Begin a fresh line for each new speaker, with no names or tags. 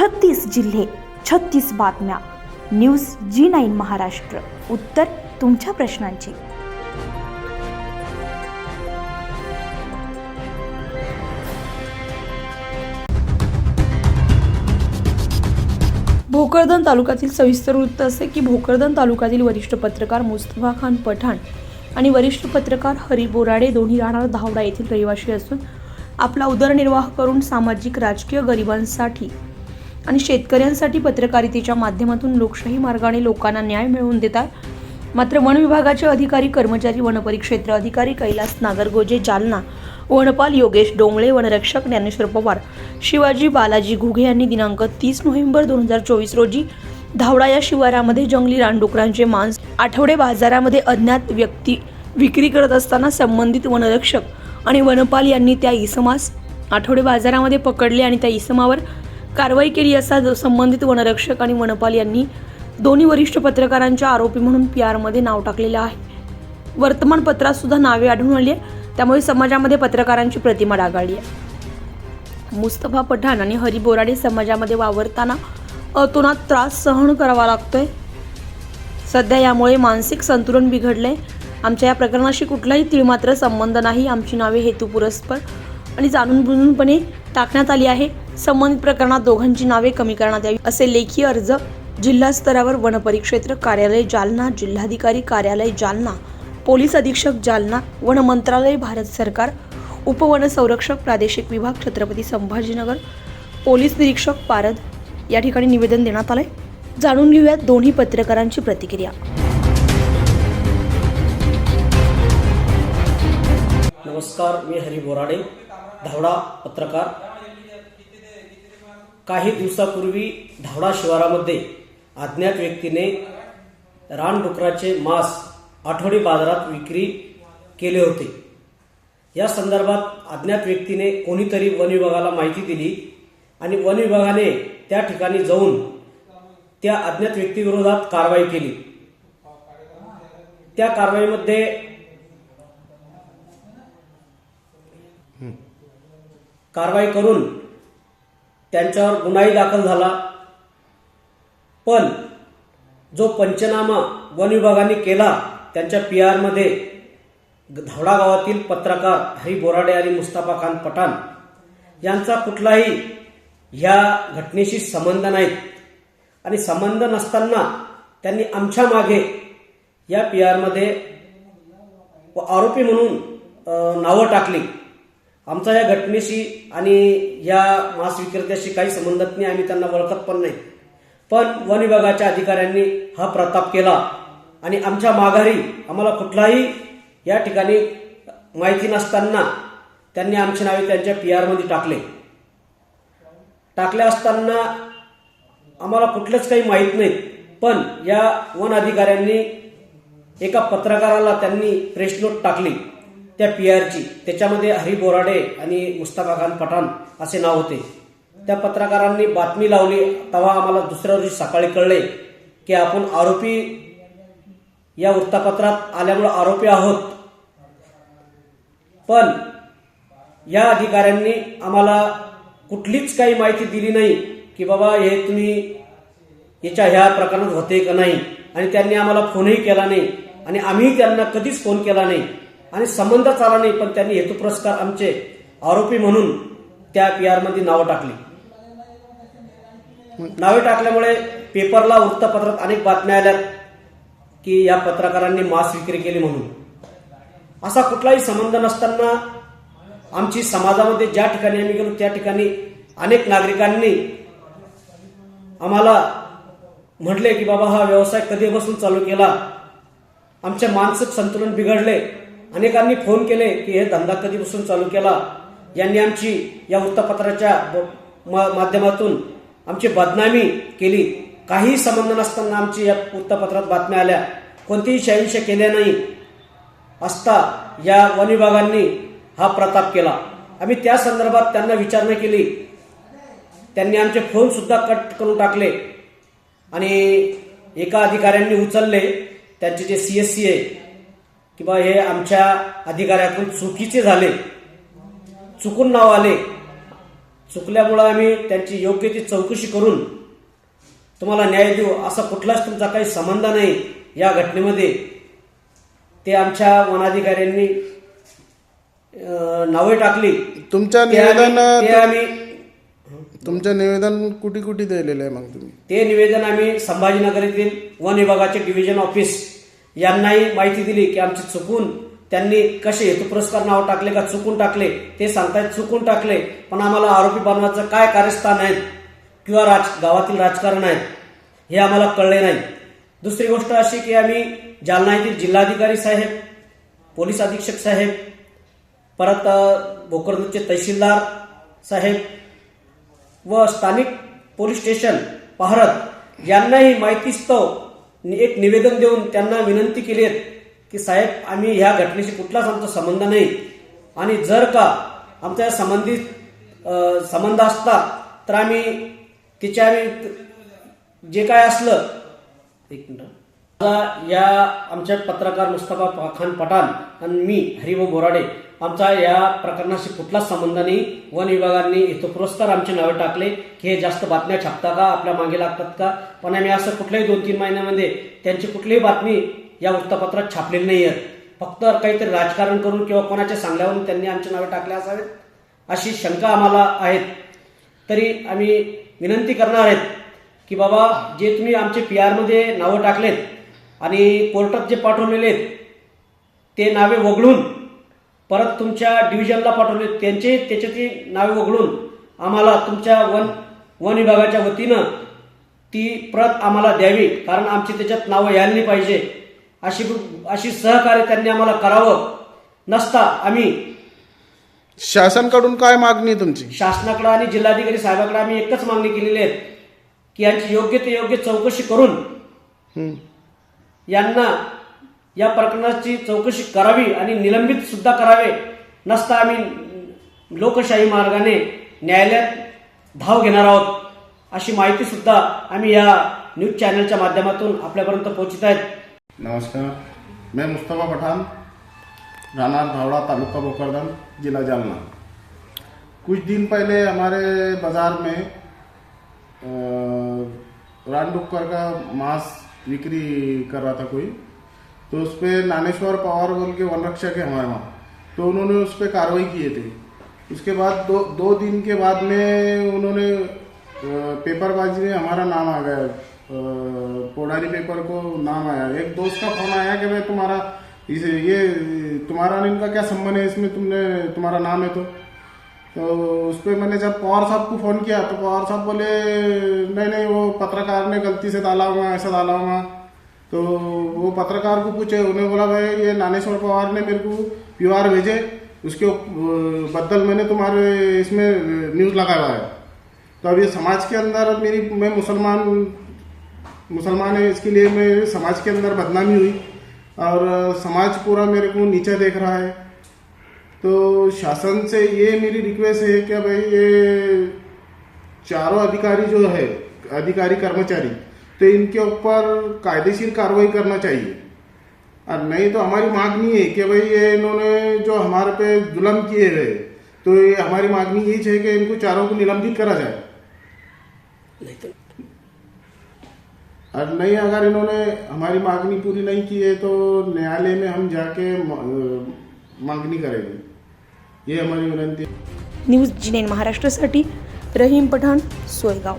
छत्तीस जिल्हे छत्तीस बातम्या. न्यूज जी नाईन महाराष्ट्र. उत्तर तुमच्या प्रश्नांची.
भोकरदन तालुक्यातील सविस्तर वृत्त असे की भोकरदन तालुक्यातील वरिष्ठ पत्रकार मुस्तफा खान पठाण आणि वरिष्ठ पत्रकार हरी बोराडे दोन्ही राहणार धावडा येथील रहिवासी असून आपला उदरनिर्वाह करून सामाजिक राजकीय गरिबांसाठी आणि शेतकऱ्यांसाठी पत्रकारितेच्या माध्यमातून लोकशाही मार्गाने लोकांना न्याय मिळवून देतात. मात्र वन विभागाचे अधिकारी कर्मचारी वनपरिक्षेत्र अधिकारी कैलास नागरगोजे जालना वनपाल योगेश डोंगळे वनरक्षक ज्ञानेश्वर पवार शिवाजी बालाजी घुगे यांनी दिनांक तीस नोव्हेंबर दोन हजार चोवीस रोजी धावडा या शिवारामध्ये जंगली रानडुकरांचे मांस आठवडे बाजारामध्ये अज्ञात व्यक्ती विक्री करत असताना संबंधित वनरक्षक आणि वनपाल यांनी त्या इसमास आठवडे बाजारामध्ये पकडले आणि त्या इसमावर कारवाई केली असता संबंधित वनरक्षक आणि वनपाल यांनी दोन्ही वरिष्ठ पत्रकारांच्या आरोपी म्हणून पी आरमध्ये नाव टाकलेलं आहे. वर्तमानपत्रात सुद्धा नावे आढळून आली आहे त्यामुळे समाजामध्ये पत्रकारांची प्रतिमा डागाळली आहे. मुस्तफा पठाण आणि हरी बोराडे समाजामध्ये वावरताना अतोनात त्रास सहन करावा लागतोय. सध्या यामुळे मानसिक संतुलन बिघडलंय. आमच्या या प्रकरणाशी कुठलाही तिळमात्र संबंध नाही. आमची नावे हेतुपुरस्पर आणि जाणूनबुजूनपणे टाकण्यात आली आहे. संबंधित प्रकरणात दोघांची नावे कमी करण्यात यावी असे लेखी अर्ज जिल्हा स्तरावर वनपरिक्षेत्र कार्यालय जालना जिल्हाधिकारी कार्यालय जालना पोलीस अधीक्षक जालना वन मंत्रालय भारत सरकार उपवन संरक्षक प्रादेशिक विभाग छत्रपती संभाजीनगर पोलीस निरीक्षक पारद या ठिकाणी निवेदन देण्यात आलंय. जाणून घेऊयात दोन्ही पत्रकारांची प्रतिक्रिया.
नमस्कार मी हरी बोराडे. धावडा पत्रकार. काही दिवसापूर्वी धावडा शिवारामध्ये अज्ञात व्यक्तीने रानडुकराचे मांस आठवडी बाजारात विक्री केले होते. या संदर्भात अज्ञात व्यक्तीने कोणीतरी वन विभागाला माहिती दिली आणि वन विभागाने त्या ठिकाणी जाऊन त्या अज्ञात व्यक्तीविरोधात कारवाई केली. त्या कारवाईमध्ये कारवाई करून त्यांच्यावर गुन्हाही दाखल झाला. पण जो पंचनामा वन विभागाने केला त्यांच्या पी आरमध्ये धावडा गावातील पत्रकार हरी बोराडे आणि मुस्ताफा खान पठाण यांचा कुठलाही ह्या घटनेशी संबंध नाहीत. आणि संबंध नसताना त्यांनी आमच्या मागे या पी आरमध्ये आरोपी म्हणून नावं टाकली. आमचा या घटनेशी आणि या मांस विक्रेत्याशी काही संबंधच नाही आम्ही त्यांना ओळखत पण नाही. पण वन विभागाच्या अधिकाऱ्यांनी हा प्रताप केला आणि आमच्या माघारी आम्हाला कुठलाही या ठिकाणी माहिती नसताना त्यांनी आमची नावे त्यांच्या पी आरमध्ये टाकले. टाकले असताना आम्हाला कुठलंच काही माहीत नाही पण या वन अधिकाऱ्यांनी एका पत्रकाराला त्यांनी प्रेस नोट टाकली. त्या पी आरची त्याच्यामध्ये हरी बोराडे आणि मुस्ताफा खान पठाण असे नाव होते. त्या पत्रकारांनी बातमी लावली तेव्हा आम्हाला दुसऱ्या दिवशी सकाळी कळले की आपण आरोपी या वृत्तपत्रात आल्यामुळे आरोपी आहोत. पण या अधिकाऱ्यांनी आम्हाला कुठलीच काही माहिती दिली नाही की बाबा हे तुम्ही याच्या ह्या प्रकरणात होते का नाही. आणि त्यांनी आम्हाला फोनही केला नाही. आणि आम्ही त्यांना कधीच फोन केला नाही. आणि संबंध चाला नाही पण त्यांनी हेतुपुरस्कार आमचे आरोपी म्हणून त्या पी आरमध्ये नावं टाकली. नावे टाकल्यामुळे पेपरला वृत्तपत्रात अनेक बातम्या आल्यात की या पत्रकारांनी मांस विक्री केली म्हणून. असा कुठलाही संबंध नसताना आमची समाजामध्ये ज्या ठिकाणी आम्ही गेलो त्या ठिकाणी अनेक नागरिकांनी आम्हाला म्हटले की बाबा हा व्यवसाय कधीपासून चालू केला? आमचे मानसिक संतुलन बिघडले. अनेकांनी फोन केले की हे धंदा कधीपासून चालू केला? यांनी आमची या वृत्तपत्राच्या ब- मा- माध्यमातून आमची बदनामी केली. काही संबंध नसताना आमची या वृत्तपत्रात बातम्या आल्या. कोणतीही शहिंशा केल्या नाही. असता या वन विभागांनी हा प्रताप केला. आम्ही त्या संदर्भात त्यांना विचारणा केली. त्यांनी आमचे फोन सुद्धा कट करून टाकले. आणि एका अधिकाऱ्यांनी उचलले. त्यांचे जे सी एस सी आहे की बा हे आमच्या अधिकाऱ्यातून चुकीचे झाले चुकून नाव आले चुकल्यामुळं आम्ही त्यांची योग्य ती चौकशी करून तुम्हाला न्याय देऊ असा कुठलाच तुमचा काही संबंध नाही या घटनेमध्ये. ते आमच्या वनाधिकाऱ्यांनी नावे टाकली.
तुमचं
ते आम्ही-
निवेदन
ते आम्ही
तुमचं निवेदन कुठे कुठे दिलेलं आहे मग तुम्ही?
ते निवेदन आम्ही संभाजीनगर येथील वन विभागाचे डिव्हिजन ऑफिस यांनाही माहिती दिली की आमची चुकून त्यांनी कसे हेतू पुरस्कार नाव टाकले का चुकून टाकले ते सांगतायत चुकून टाकले पण आम्हाला आरोपी बनवायचं काय कार्यस्थान आहेत किंवा राज गावातील राजकारण आहेत हे आम्हाला कळले नाही. दुसरी गोष्ट अशी की आम्ही जालना येथील जिल्हाधिकारी साहेब पोलीस अधीक्षक साहेब परत अ, भोकरदूरचे तहसीलदार साहेब व स्थानिक पोलीस स्टेशन पाहरत यांनाही माहितीस्तव एक निवेदन देऊन त्यांना विनंती केली आहे की साहेब आम्ही ह्या घटनेशी कुठलाच आमचा संबंध नाही. आणि जर का आमच्या संबंधित संबंध असता तर आम्ही तिच्या आम्ही जे काय असलं एक मिनिट. या आमच्या पत्रकार मुस्तफा खान पठाण आणि मी हरिभाऊ बोराडे आमचा या प्रकरणाशी कुठलाच संबंध नाही. वन विभागांनी हेतू पुरस्कार आमचे नावे टाकले. की हे जास्त बातम्या छापता का? आपल्या मागे लागतात का? पण आम्ही असं कुठल्याही दोन तीन महिन्यामध्ये त्यांची कुठलीही बातमी या वृत्तपत्रात छापलेली नाही आहेत फक्त काहीतरी राजकारण करून किंवा कोणाच्या सांगल्यावरून त्यांनी आमचे नावे टाकले असावेत अशी शंका आम्हाला आहेत. तरी आम्ही विनंती करणार आहेत की बाबा जे तुम्ही आमचे पी आरमध्ये नावं टाकलेत आणि कोर्टात जे पाठवलेले आहेत ते नावे वगळून परत तुमच्या डिव्हिजनला पाठवले. त्यांचे त्याच्यातली नावे वगळून आम्हाला तुमच्या वन वन विभागाच्या वतीनं ती प्रत आम्हाला द्यावी. कारण आमची त्याच्यात नावं यायला नाही पाहिजे. अशी अशी सहकार्य त्यांनी आम्हाला करावं. नसता आम्ही
शासनकडून काय मागणी तुमची?
शासनाकडे आणि जिल्हाधिकारी साहेबाकडे आम्ही एकच मागणी केलेली आहे की यांची योग्य ते योग्य चौकशी करून. यांना या प्रकरणाची चौकशी करावी आणि निलंबित सुद्धा करावे नसता आम्ही लोकशाही मार्गाने न्यायालयात धाव घेणार आहोत अशी माहिती सुद्धा आम्ही या न्यूज चॅनलच्या माध्यमातून आपल्यापर्यंत पोहोचत आहेत.
नमस्कार. मैं मुस्तफ़ा पठान राहणार धावड़ा तालुका बोकरदन जिला जालना. कुछ दिन पहले हमारे बाज़ार में रानडुक्कर का मांस बिक्री कर रहा था कोई. तो उस पर नानेश्वर पवार बोल के वन रक्षक है हमारे वहाँ। तो उन्होंने उस पर कार्रवाई किए थे। उसके बाद दो दो दिन के बाद में उन्होंने पेपरबाजी में हमारा नाम आ गया। पोडारी पेपर को नाम आया। एक दोस्त का फ़ोन आया कि भाई तुम्हारा, इसे, ये, तुम्हारा इनका क्या संबंध है? इसमें तुमने, तुम्हारा नाम है तो। तो उस पर मैंने जब पवार साहब को फ़ोन किया तो पवार साहब बोले, नहीं नहीं, वो पत्रकार ने गलती से डाला हुआ ऐसा डाला हुआ तो वो पत्रकार को पूछे उन्हें बोला, भाई, ये नानेश्वर पवार ने मेरे को पीआर भेजे, उसके बदल मैंने तुम्हारे इसमें न्यूज़ लगाया है। तो अब ये समाज के अंदर मेरी, मैं मुसलमान मुसलमान है, इसके लिए मैं समाज के अंदर बदनामी हुई और समाज पूरा मेरे को नीचे देख रहा है। तो शासन से ये मेरी रिक्वेस्ट है कि, भाई, ये चारों अधिकारी जो है, अधिकारी कर्मचारी तो इनके ऊपर कायदेशीर कार्रवाई करना चाहिए। और नहीं तो हमारी मांगनी है कि भाई ये इन्होंने जो हमारे पे जुलम किए गए तो ये हमारी मांगनी यही है कि इनको चारों को निलंबित करा जाए। और नहीं अगर इन्होंने हमारी मांगनी पूरी नहीं की है तो न्यायालय में हम जाके मांगनी करेंगे। ये हमारी विनंती
न्यूज जी नाईन महाराष्ट्रासाठी रहीम पठाण सोयगाव।